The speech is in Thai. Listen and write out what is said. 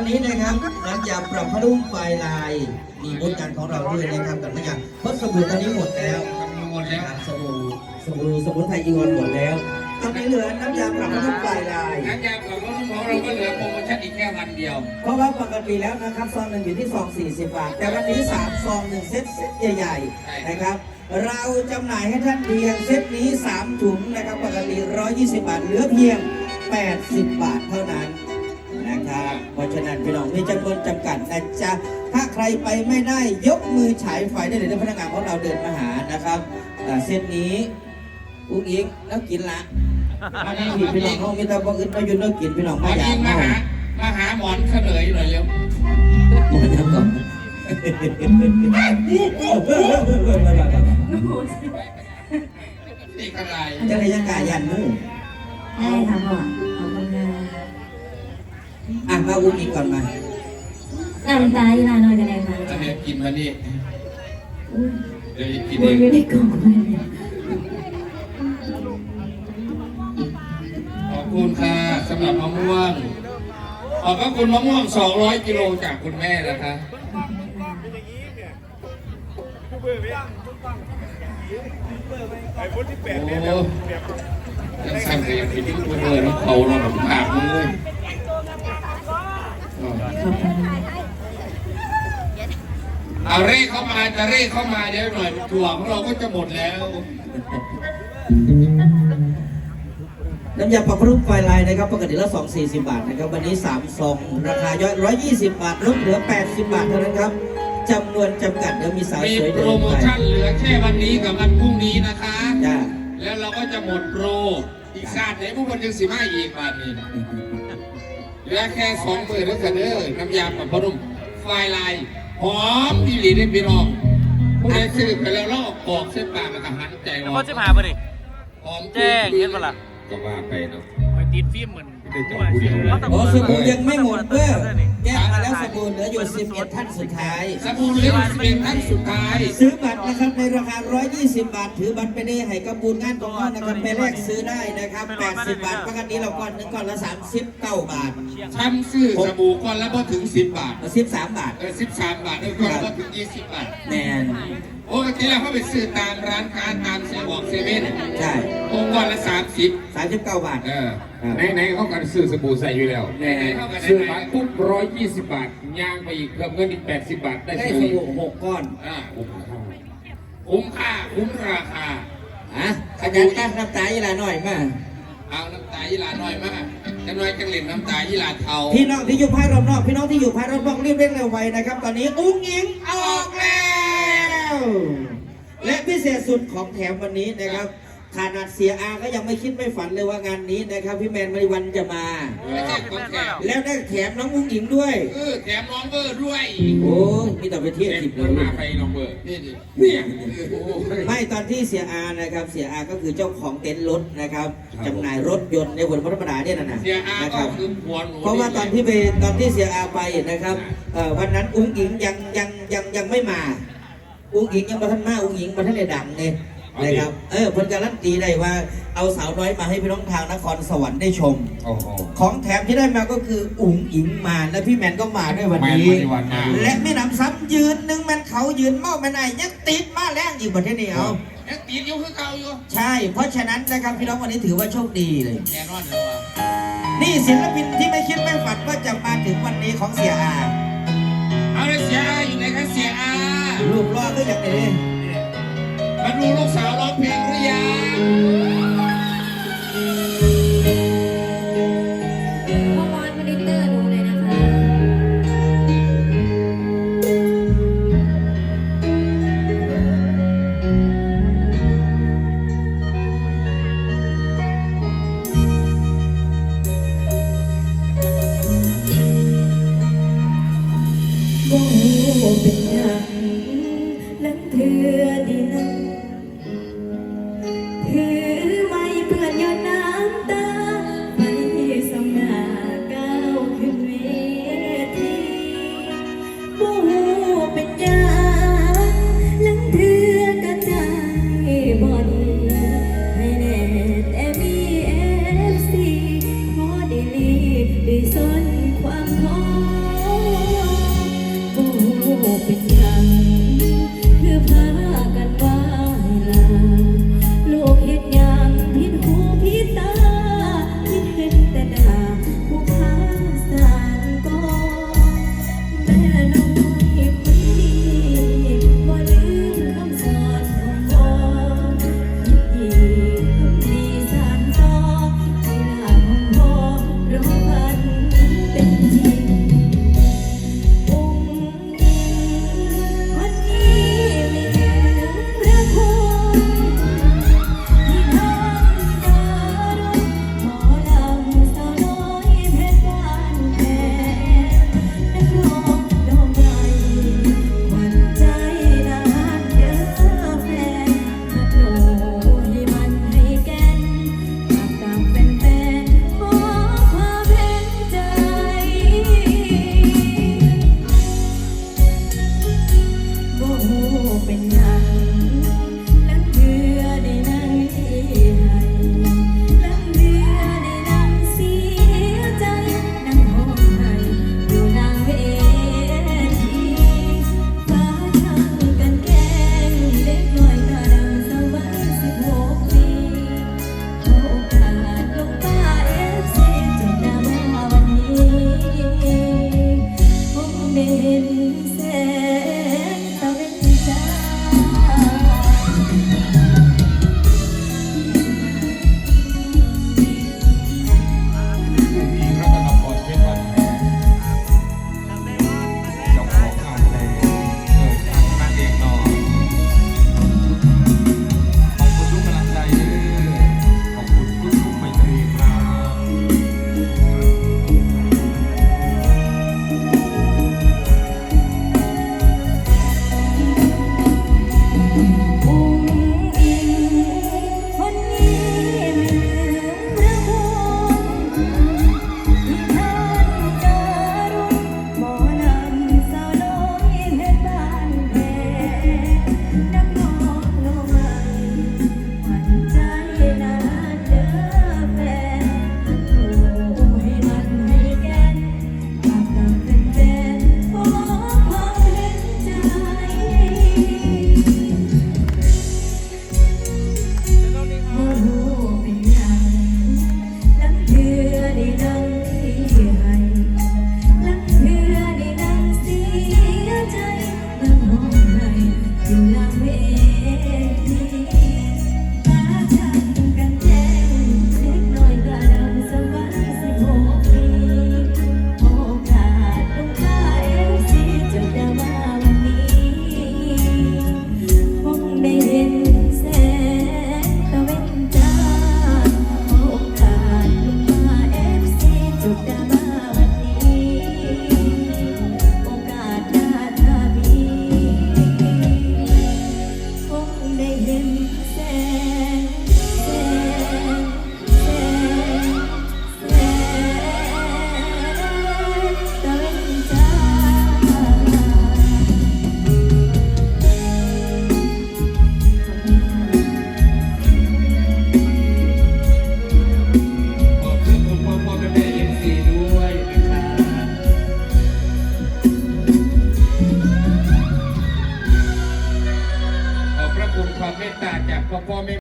วันนี้นะครับ หลังจากปรับพระรุ่งไฟลาย มีบทการของเราด้วยนะครับกับไม่อย่างเพราะสบู่ตอนนี้หมดแล้วกำลังหมดแล้วสบู่สบู่สมุนไพรอีวอนหมดแล้วตอนนี้เหลือน้ำยาปรับพระรุ่งไฟลายน้ำยาปรับผ้านุ่มของเราก็เหลือโปรโมชั่นอีกแค่วันเดียว เพราะว่าปกติแล้วนะครับซองหนึ่งอยู่ที่ซอง40บาท แต่วันนี้3ซองหนึ่งเซตเซตใหญ่ๆนะครับเราจำหน่ายให้ท่านเพียงเซตนี้ 3 ถุงนะครับปกติ 120 บาทเหลือเพียง 80 บาทเท่านั้นนะครับ เพราะฉะนั้นพี่น้องมีจำนวนจำกัดนะจ๊ะถ้าใครไปไม่ได้ยกมือฉายไฟได้เลยนะพนักงานของเราเดินมาหานะครับอ่าเซตนี้อุ้งอิงแล้วกินละอันนี้พี่น้องเขามีแต่บอกอื่นมาอยู่แล้วกินพี่น้องหมมาออยายิกงมาเอาหา มาหาหมอนเฉลยหน่อยเร็วหมดแล้วก่อนนี่กระไร จะได้ยังกายันมือ ได้ค่ะพ่อข อบคุณค่ะอะมาอุ้มอีกก่อนมาน้ำตาอีลาหน่อยกันเลยค่ะอันนี้กินมานี่อุ้ยเดี๋ยวกินบุเอญงอยู่ในกล่องเลยเนี่ยขอบคุณค่ะสำหรับมะม่วงขอบพระคุณมะม่วง 200 กิโลจากคุณแม่นะคะโอ้ยังสั่นไปยังกินทุกคนเลยน้ำเขาเราแบบปากมือเลยอ๋อ ขอบคุณค่ะ เอาเร่เข้ามาจะเร่เข้ามาเดี๋ยวหน่อยถั่วของเราก็จะหมดแล้ว น้ำยาปรับพรุ่งไฟลายนะครับ ปกติละ2 40 บาทนะครับ วันนี้3ซองราคาย่อย120 บาท ลดเหลือ 80 บาทเท่านั้นครับจำนวนจำกัดเดี๋ยวมีสาวมีสวยโปเดิรนโมไปชั่นเหลือแค่วันนี้กับวันพรุ่งนี้นะคะ จ้าแล้วเราก็จะหมดโปร อีกชาติไหนพวกมันยังสิบห้าอีกบาทนี้เหลือแค่สองหมื่นแล้วกันเด้อน้ำยาปรับพนุ่มไฟลาย หอมอีหลีได้พี่น้องผู้ใดซื้อไปแล้วลอกกอกเส้นปากมันก็หันใจแล้วอพออกจะพาไปดิหอมแจ้งเห็นปะล่ะก็ว่าไปเนาะไปติดฟิล์มเหมือน ไม่ได้จอดผู้เดียวนะโอ้สบู่ยังไม่หมดเด้อแก้มาแล้วสบู่เหลืออยู่ 11 ท่านสุดท้าย สบู่เหลือเป็นท่านสุดท้าย ซื้อบัตรนะครับในราคา 120 บาท ถือบัตรไปได้ให้กระบูนงานของเรานะครับไปแลกซื้อได้นะครับ 80 บาทปกติเราก่อนหนึ่งก่อนละ 39 บาททำซื้อสบู่ก้อนละบ่ถึงสิบบาท13 บาทเออสิบสามบาทเออก้อนละบ่ถึงยี่สิบบาทแมน โอ้เมื่อกี้เราเข้าไปซื้อตามร้านค้าตามเซเว่นเซเว่นใช่องค์ก้อนละสามสิบ39บาท เออไหนไหนๆเขากันซื้อสบู่ใส่อยู่แล้วแน่เข้ากันซื้อได้มาไหมปุ๊บร้อยยี่สิบบาทย่างไปอีกเพิ่มเงินอีกแปดสิบบาท ได้ได้สสบู่บู่หกก้อนอ่าโอ้โหคุ้มค่าคุ้มราคาฮะขยันตั้งน้ำตาอีหลาหน่อยมาเอาน้ำตายี่หลาน้อยมากจะน้อยจังเหลินน้ำตายี่หลาเทาพี่น้องที่อยู่ภายรอบนอกพี่น้องที่อยู่ภายรอบนอกรีบเร่งเร็วไวนะครับ ตอนนี้อุ้งอิงออกแล้ว และพิเศษสุดของแถมวันนี้นะครับ ขนาดเสียอาก็ยังไม่คิดไม่ฝันเลยว่างานนี้นะครับ พี่แมนมริวันจะมา ไม่ใช่คนแถมแล้วได้แถมน้องอุ้งอิงด้วย เออแถมน้องเบอร์ด้วยโอ้ยมีแต่ไปเที่ยวเด็กทิพย์เลมันยมาไปลองเบอร์นี่ดิเนี่ยโอ้โหไม่ตอนที่เสียอานะครับ เสียอาก็คือเจ้าของเต็นท์รถนะครับจำหน่ายรถยนต์ในวันพระธรรมดาเนี่ยนะนะเสียอานะคก็รับ คือผัวหนูเพราะว่าตอนที่ไปตอนที่เสียอาไปนะครับเอ่อวันนั้นอุ้งอิงยังยังยังยังไม่มา อุ้งอิงยังมาท่านมาอุ้งอิงมาท่านในดังเลยนะครับ เออเพิ่นการันตีได้ว่าเอาสาวน้อยมาให้พี่น้องทางนครสวรรค์ได้ชม โอ้โห ของแถมที่ได้มาก็คืออุ้งอิงมาและพี่แมนก็มาด้วยวันแมนนี้มณีวันมาและไม่นำซ้ำยืนหนึ่งแมนเขายืนเมาแมนไอยังติดมาแรงอยู่ประเทศนี้เอายังตีนอยู่คือเก่าอยู่ใช่ เพราะฉะนั้นนะครับพี่น้องวันนี้ถือว่าโชคดีเลย แน่นอนเลยว่ะนี่ศิลปินที่ไม่คิดไม่ฝันว่าจะมาถึงวันนี้ของเสียอาเอาเลยเสียอาอยู่ไหนคะเสียอา รูปรอก็อยางนี้มาดูลูกสาวร้องเพลงหรือยังพ่อมอนมอนิเตอร์ดูเลยนะคะโอ้เป็นหยัง yeah. Hello.